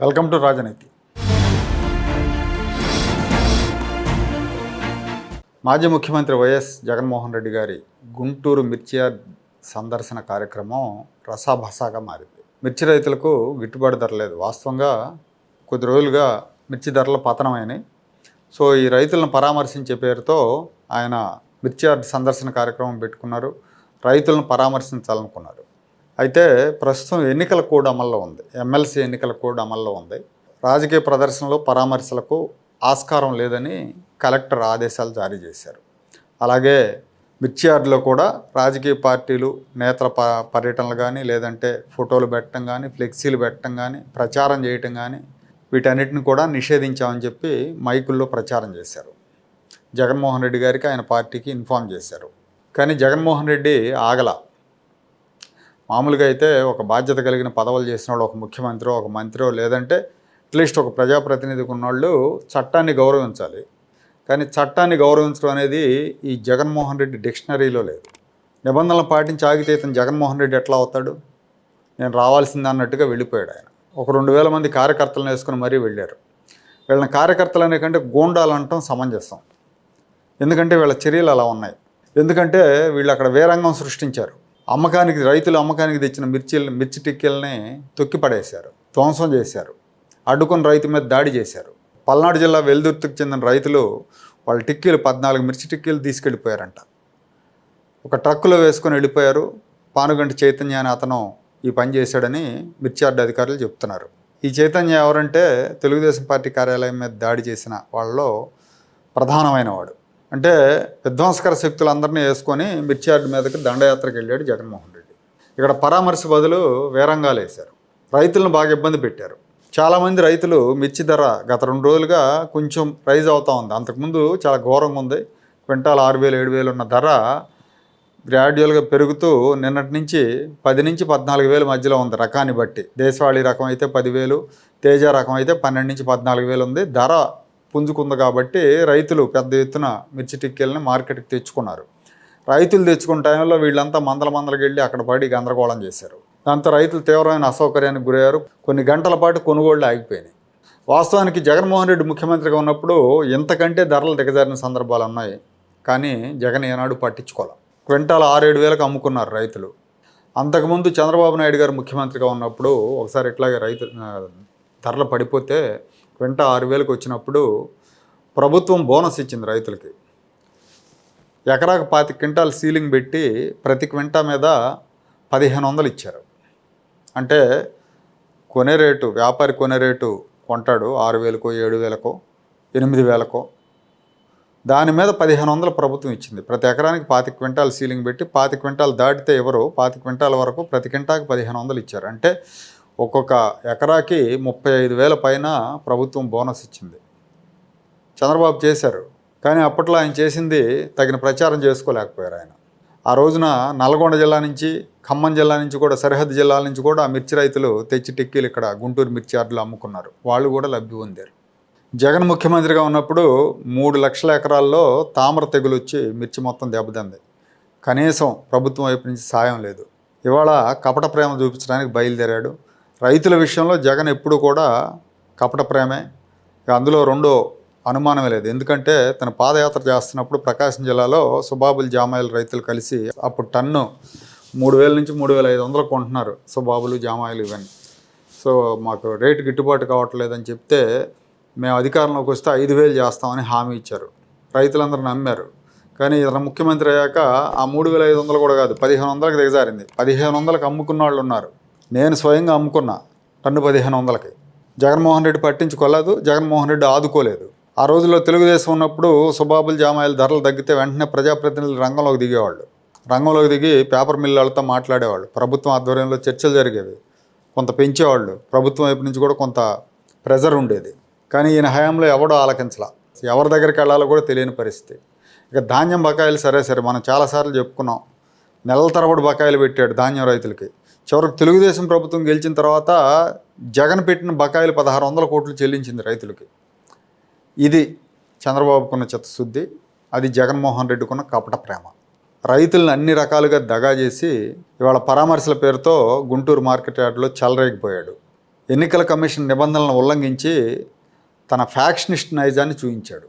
Welcome to రాజనీతి. మాజీ ముఖ్యమంత్రి వైఎస్ జగన్మోహన్ రెడ్డి గారి గుంటూరు మిర్చి సందర్శన కార్యక్రమం రసాభసాగా మారింది. మిర్చి రైతులకు గిట్టుబాటు ధర లేదు. వాస్తవంగా కొద్ది రోజులుగా మిర్చి ధరలు పతనమైనాయి. సో ఈ రైతులను పరామర్శించే పేరుతో ఆయన మిర్చి సందర్శన కార్యక్రమం పెట్టుకున్నారు. రైతులను పరామర్శించాలనుకున్నారు. అయితే ప్రస్తుతం ఎన్నికల కోడ్ అమల్లో ఉంది. ఎమ్మెల్సీ ఎన్నికల కోడ్ అమల్లో ఉంది. రాజకీయ ప్రదర్శనలో పరామర్శలకు ఆస్కారం లేదని కలెక్టర్ ఆదేశాలు జారీ చేశారు. అలాగే మిర్చియార్డులో కూడా రాజకీయ పార్టీలు నేతల ప పర్యటనలు కానీ లేదంటే ఫోటోలు పెట్టడం కానీ ఫ్లెక్సీలు పెట్టడం కానీ ప్రచారం చేయటం కానీ వీటన్నిటిని కూడా నిషేధించామని చెప్పి మైకుల్లో ప్రచారం చేశారు. జగన్మోహన్ రెడ్డి గారికి ఆయన పార్టీకి ఇన్ఫామ్ చేశారు. కానీ జగన్మోహన్ రెడ్డి ఆగల. మామూలుగా అయితే ఒక బాధ్యత కలిగిన పదవులు చేసిన వాళ్ళు ఒక ముఖ్యమంత్రి ఒక మంత్రో లేదంటే అట్లీస్ట్ ఒక ప్రజాప్రతినిధికి ఉన్నవాళ్ళు చట్టాన్ని గౌరవించాలి. కానీ చట్టాన్ని గౌరవించడం అనేది ఈ జగన్మోహన్ రెడ్డి డిక్షనరీలో లేదు. నిబంధనలు పాటించి ఆగితే ఇతను జగన్మోహన్ రెడ్డి ఎట్లా అవుతాడు? నేను రావాల్సింది అన్నట్టుగా వెళ్ళిపోయాడు ఆయన. ఒక రెండు వేల మంది కార్యకర్తలను వేసుకుని మరీ వెళ్ళారు. వీళ్ళని కార్యకర్తలు అనే కంటే గూండాలు అనటం సమంజసం. ఎందుకంటే వీళ్ళ చర్యలు అలా ఉన్నాయి. ఎందుకంటే వీళ్ళు అక్కడ వేరంగం సృష్టించారు. అమ్మకానికి రైతులు అమ్మకానికి తెచ్చిన మిర్చి మిర్చి టిక్కెల్ని తొక్కి పడేశారు. ధ్వంసం చేశారు. అడ్డుకుని రైతు మీద దాడి చేశారు. పల్నాడు జిల్లా వెల్దుర్తికి చెందిన రైతులు వాళ్ళ టిక్కీలు పద్నాలుగు మిర్చి టిక్కీలు తీసుకెళ్ళిపోయారంట. ఒక ట్రక్కులో వేసుకొని వెళ్ళిపోయారు. పానుగంటి చైతన్య అని అతను ఈ పని చేశాడని మిర్చార్డు అధికారులు చెప్తున్నారు. ఈ చైతన్య ఎవరంటే తెలుగుదేశం పార్టీ కార్యాలయం మీద దాడి చేసిన వాళ్ళలో ప్రధానమైన వాడు అంటే విధ్వంసకర శక్తులందరినీ వేసుకొని మిర్చియార్డు మీదకి దండయాత్రకు వెళ్ళాడు జగన్మోహన్ రెడ్డి. ఇక్కడ పరామర్శ బదులు వేరంగాలు వేశారు. రైతులను బాగా ఇబ్బంది పెట్టారు. చాలామంది రైతులు మిర్చి ధర గత రెండు రోజులుగా కొంచెం రైజ్ అవుతూ ఉంది. అంతకుముందు చాలా ఘోరంగా ఉంది. క్వింటాల్ ఆరు వేలు ఏడు వేలు ఉన్న ధర గ్రాడ్యువల్గా పెరుగుతూ నిన్నటి నుంచి పది నుంచి పద్నాలుగు వేల మధ్యలో ఉంది రకాన్ని బట్టి. దేశవాళీ రకం అయితే పదివేలు తేజ రకం అయితే పన్నెండు నుంచి పద్నాలుగు వేలు ఉంది. ధర పుంజుకుంది కాబట్టి రైతులు పెద్ద ఎత్తున మిర్చి టిక్కెల్ని మార్కెట్కి తెచ్చుకున్నారు. రైతులు తెచ్చుకున్న టైంలో వీళ్ళంతా మందల మందలకి వెళ్ళి అక్కడ పడి గందరగోళం చేశారు. దాంతో రైతులు తీవ్రమైన అసౌకర్యానికి గురయ్యారు. కొన్ని గంటల పాటు కొనుగోళ్ళు ఆగిపోయినాయి. వాస్తవానికి జగన్మోహన్ రెడ్డి ముఖ్యమంత్రిగా ఉన్నప్పుడు ఇంతకంటే ధరలు దిగజారిన సందర్భాలు ఉన్నాయి. కానీ జగన్ ఏనాడు పట్టించుకోవాలి క్వింటాల్ ఆరేడు వేలకు అమ్ముకున్నారు రైతులు. అంతకుముందు చంద్రబాబు నాయుడు గారు ముఖ్యమంత్రిగా ఉన్నప్పుడు ఒకసారి ఇట్లాగే రైతు ధరలు పడిపోతే క్వింటా ఆరు వేలకు వచ్చినప్పుడు ప్రభుత్వం బోనస్ ఇచ్చింది రైతులకి. ఎకరాకు పాతి క్వింటాల్ సీలింగ్ పెట్టి ప్రతి క్వింటా మీద పదిహేను వందలు ఇచ్చారు. అంటే కొనే రేటు వ్యాపారి కొనే రేటు కొంటాడు ఆరు వేలకో ఏడు వేలకో ఎనిమిది వేలకో. దాని మీద పదిహేను వందలు ప్రభుత్వం ఇచ్చింది. ప్రతి ఎకరానికి పాతి క్వింటాల్ సీలింగ్ పెట్టి పాతి క్వింటాల్ దాటితే ఎవరు? పాతి క్వింటాల్ వరకు ప్రతి క్వింటాకి పదిహేను వందలు ఇచ్చారు. అంటే ఒక్కొక్క ఎకరాకి ముప్పై ఐదు వేల పైన ప్రభుత్వం బోనస్ ఇచ్చింది. చంద్రబాబు చేశారు. కానీ అప్పట్లో ఆయన చేసింది తగిన ప్రచారం చేసుకోలేకపోయారు ఆయన. ఆ రోజున నల్గొండ జిల్లా నుంచి ఖమ్మం జిల్లా నుంచి కూడా సరిహద్దు జిల్లాల నుంచి కూడా మిర్చి రైతులు తెచ్చి టిక్కీలు ఇక్కడ గుంటూరు మిర్చి యార్డులు అమ్ముకున్నారు. వాళ్ళు కూడా లబ్ధి పొందారు. జగన్ ముఖ్యమంత్రిగా ఉన్నప్పుడు మూడు లక్షల ఎకరాల్లో తామర తెగులు వచ్చి మిర్చి మొత్తం దెబ్బతింది. కనీసం ప్రభుత్వం వైపు నుంచి సాయం లేదు. ఇవాళ కపట ప్రేమ చూపించడానికి బయలుదేరాడు. రైతుల విషయంలో జగన్ ఎప్పుడు కూడా కపట ప్రేమే. అందులో రెండో అనుమానమే లేదు. ఎందుకంటే తన పాదయాత్ర చేస్తున్నప్పుడు ప్రకాశం జిల్లాలో సుబాబుల్ జామాయిల రైతులు కలిసి అప్పుడు టన్ను మూడు వేల నుంచి మూడు వేల ఐదు వందలు కొంటున్నారు సుబాబులు జామాయిలు ఇవన్నీ సో మాకు రేటు గిట్టుబాటు కావట్లేదని చెప్తే మేము అధికారంలోకి వస్తే ఐదు వేలు చేస్తామని హామీ ఇచ్చారు. రైతులందరూ నమ్మారు. కానీ ఇతను ముఖ్యమంత్రి అయ్యాక ఆ మూడు వేల ఐదు వందలు కూడా కాదు పదిహేను వందలకు దిగజారింది. పదిహేను వందలకు అమ్ముకున్న వాళ్ళు ఉన్నారు. నేను స్వయంగా అమ్ముకున్నా టన్ను పదిహేను వందలకి. జగన్మోహన్ రెడ్డి పట్టించుకోలేదు జగన్మోహన్ రెడ్డి ఆదుకోలేదు. ఆ రోజుల్లో తెలుగుదేశం ఉన్నప్పుడు సుబాబుల్ జామాయిల ధరలు తగ్గితే వెంటనే ప్రజాప్రతినిధులు రంగంలోకి దిగేవాళ్ళు. రంగంలోకి దిగి పేపర్ మిల్లులతో మాట్లాడేవాళ్ళు. ప్రభుత్వం ఆధ్వర్యంలో చర్చలు జరిగేవి. కొంత పెంచేవాళ్ళు. ప్రభుత్వం వైపు నుంచి కూడా కొంత ప్రెజర్ ఉండేది. కానీ ఈయన హయాంలో ఎవడో ఆలకించలా. ఎవరి దగ్గరికి వెళ్ళాలో కూడా తెలియని పరిస్థితి. ఇక ధాన్యం బకాయిలు సరే సరే మనం చాలాసార్లు చెప్పుకున్నాం. నెలల తరబడి బకాయిలు పెట్టాడు ధాన్యం రైతులకి. చివరికి తెలుగుదేశం ప్రభుత్వం గెలిచిన తర్వాత జగన్ పెట్టిన బకాయిలు పదహారు వందల కోట్లు చెల్లించింది రైతులకి. ఇది చంద్రబాబుకున్న చిత్తశుద్ధి అది జగన్మోహన్ రెడ్డికున్న కపట ప్రేమ. రైతులను అన్ని రకాలుగా దగా చేసి ఇవాళ పరామర్శల పేరుతో గుంటూరు మార్కెట్ యార్డ్లో చెలరేగిపోయాడు. ఎన్నికల కమిషన్ నిబంధనలను ఉల్లంఘించి తన ఫ్యాక్షనిస్ట్ నైజాన్ని చూపించాడు